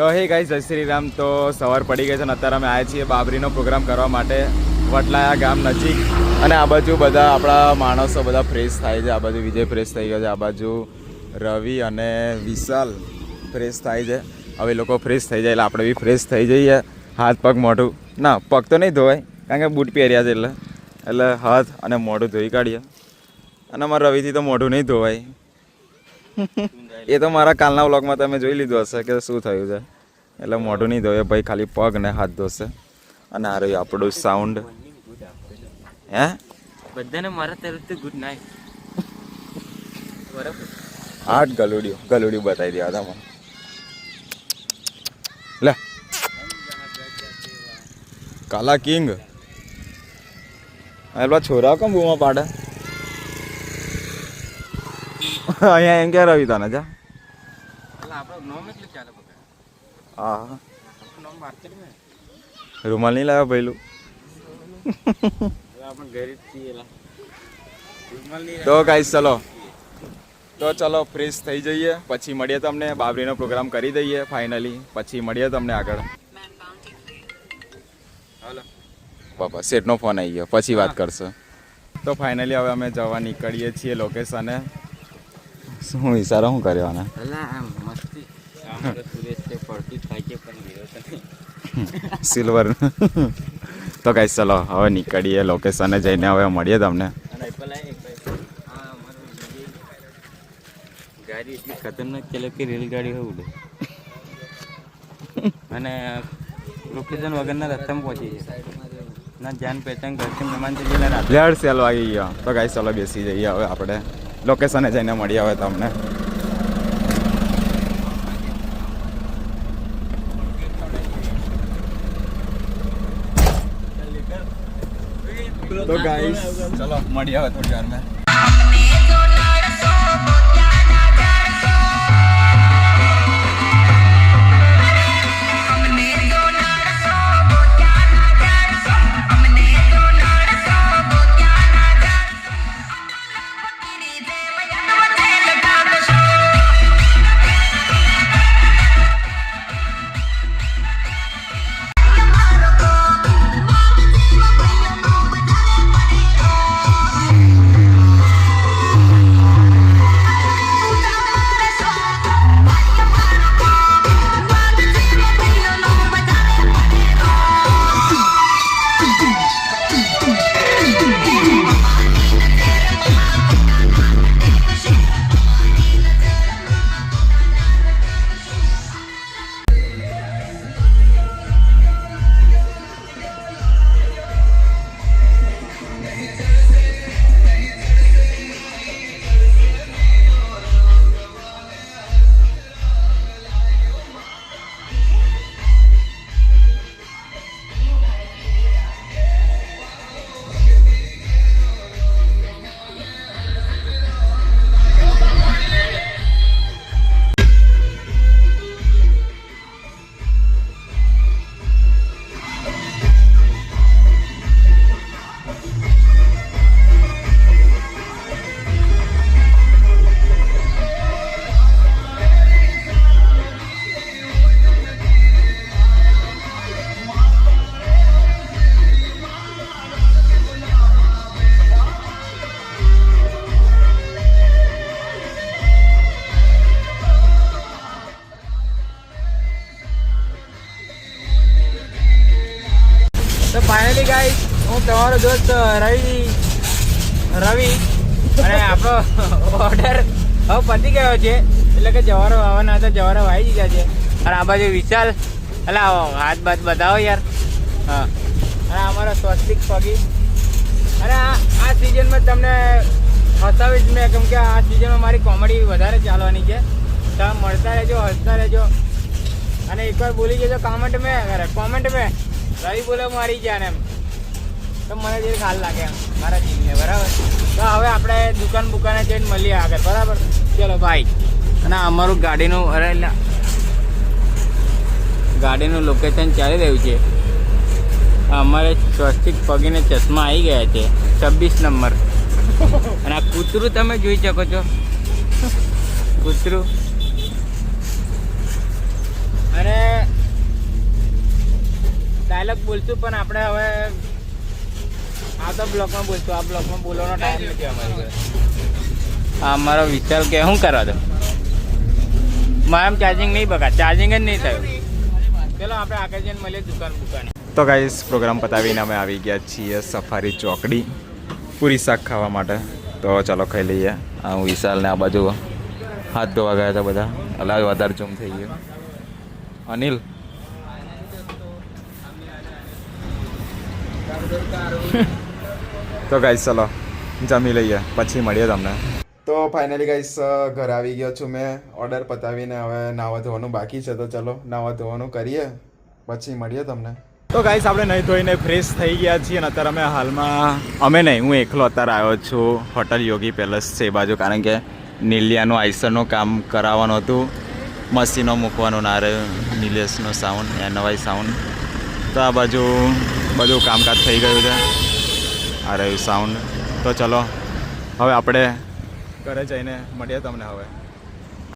તો હે ગાઈ જય શ્રી રામ. તો સવાર પડી ગઈ છે અને અત્યારે અમે આવ્યા છીએ બાબરીનો પ્રોગ્રામ કરવા માટે વટલાયા ગામ નજીક. અને આ બાજુ બધા આપણા માણસો બધા ફ્રેશ થાય છે. આ બાજુ વિજય ફ્રેશ થઈ ગયો છે. આ બાજુ રવિ અને વિશાલ ફ્રેશ થાય છે. હવે લોકો ફ્રેશ થઈ જાય એટલે આપણે બી ફ્રેશ થઈ જઈએ. હાથ પગ મોઢું. ના, પગ તો નહીં ધોવાય, કારણ કે બૂટ પહેર્યા છે એટલે. એટલે હાથ અને મોઢું ધોઈ કાઢીએ. અને અમારા રવિથી તો મોઢું નહીં ધોવાય. એ તો મારા કાલના વ્લોગમાં તમે જોઈ લીધું હશે કે શું થયું છે. એટલે મોઢું નહીં ધોયે ભાઈ ખાલી પગ ને હાથ ધોશે. અને આ રહ્યું આપણું સાઉન્ડ હે? બધાને મારા તરફથી ગુડ નાઇટ બરાબર. આઠ ગલુડિયું ગલુડિયું બતાવી દેવા તમે લે. કાલા કિંગ. પેલા છોરા કેમ બૂમા પાડે? અહીંયા એમ ક્યાં રવિ તને? જા. હા. રૂમાલ નહીં લાવ્યો પહેલું? તો ગાઈસ ચલો. તો ચલો ફ્રેશ થઈ જઈએ. પછી મળીએ તમને. બાબરીનો પ્રોગ્રામ કરી દઈએ ફાઇનલી પછી મળીએ તમને આગળ. હાલો. બાપા શેઠનો ફોન આવી ગયો. પછી વાત કરશો. તો ફાઇનલી હવે અમે જવા નીકળીએ છીએ લોકેશને શું ઈશારો શું ગયો નહીં. સિલ્વર. તો કઈ ચલો હવે નીકળીએ લોકેશને જઈને હવે મળીએ તમને. ગાડી એટલી ખતરનાક ચાલે કે રેલગાડી હોય ઉડે. અને લોકેશન વગરના રસ્તામાં પહોંચી જાય ના જાન પહેચાન ઘરથી મહેમાન થઈ રાત્રે લેડ સેલ વાગી ગયો. તો ગાઈસ ચલો બેસી જઈએ હવે આપણે. લોકેશને જઈને મળી આવે તમને. તો ગાઈસ ચલો મળી આવે થોડી વારમાં ગાઈ હું તમારો દોસ્ત, રવિ રવિ. અને આપણો ઓર્ડર હવે પતી ગયો છે. એટલે કે જવારો આવવાના હતા, જવારો આવી ગયા છે. અને આ બાજુ વિશાલ એટલે હાથ બાત બતાવો યાર. હા. અને અમારો સ્વસ્તિક પગી. અને આ સિઝનમાં તમને હસાવીશ મેં, કેમ કે આ સિઝનમાં મારી કોમેડી વધારે ચાલવાની છે. તમે મળતા રહેજો, હસતા રહેજો. અને એકવાર બોલી જજો કોમેન્ટ મેં કોમેન્ટ મેં. રવિ બોલે મારી જાન એમ. તો મને જે ખાલ લાગે મારા જીવને બરાબર? તો હવે આપણે દુકાન બુકાને જઈને મળીએ આગળ, બરાબર? ચલો ભાઈ અને અમારું ગાડીનું, અરે ગાડીનું લોકેશન ચાલી રહ્યું છે. અમારે સ્વસ્તિક પગીને ચશ્મા આવી ગયા છે, છવ્વીસ નંબર. અને આ કૂતરું તમે જોઈ શકો છો. કૂતરું. અને ડાયલોગ બોલશું, પણ આપણે હવે આ તો બ્લોકમાં બોલતો આ બ્લોકમાં બોલવાનો ટાઈમ નથી અમારી આ મારો વિચાર કે શું કરવા દો મારા ચાર્જિંગ નહીં બગા ચાર્જિંગ જ નહીં થયું. ચલો આપણે આગળ જઈને મળીએ દુકાન બુકાને તો ગાઈસ પ્રોગ્રામ પતાવીને અમે આવી ગયા છીએ સફારી ચોકડી પૂરી શાક ખાવા માટે. તો ચાલો ખાઈ લઈએ. આ હું વિશાલને આ બાજુ હાથ ધોવા ગયા હતા બધા. અલગ વધારે ઝૂમ થઈ ગયો. અનિલ. તો ગાઈસ ચલો જમી લઈએ પછી મળીએ તમને. તો ફાઇનલી ગાઈસ ઘરે આવી ગયો છું મેં ઓર્ડર પતાવીને હવે નાવા ધોવાનું બાકી છે તો ચલો નાવા ધોવાનું કરીએ પછી મળીએ તમને. તો ગાઈસ આપણે નહીં ધોઈને ફ્રેશ થઈ ગયા છીએ અને અત્યારે અમે હાલમાં અમે નહીં હું એકલો અત્યારે આવ્યો છું હોટલ યોગી પેલેસ છે એ બાજુ કારણ કે નીલિયાનું આઈસરનું કામ કરાવવાનું હતું મશીનો મૂકવાનું ના રહ્યું નિલેશનો સાઉન્ડ એનવાય સાઉન્ડ તો આ બાજુ બધું કામકાજ થઈ ગયું છે. આ રહ્યું સાઉન્ડ તો ચલો હવે આપણે ઘરે જઈને મળીએ તમને હવે.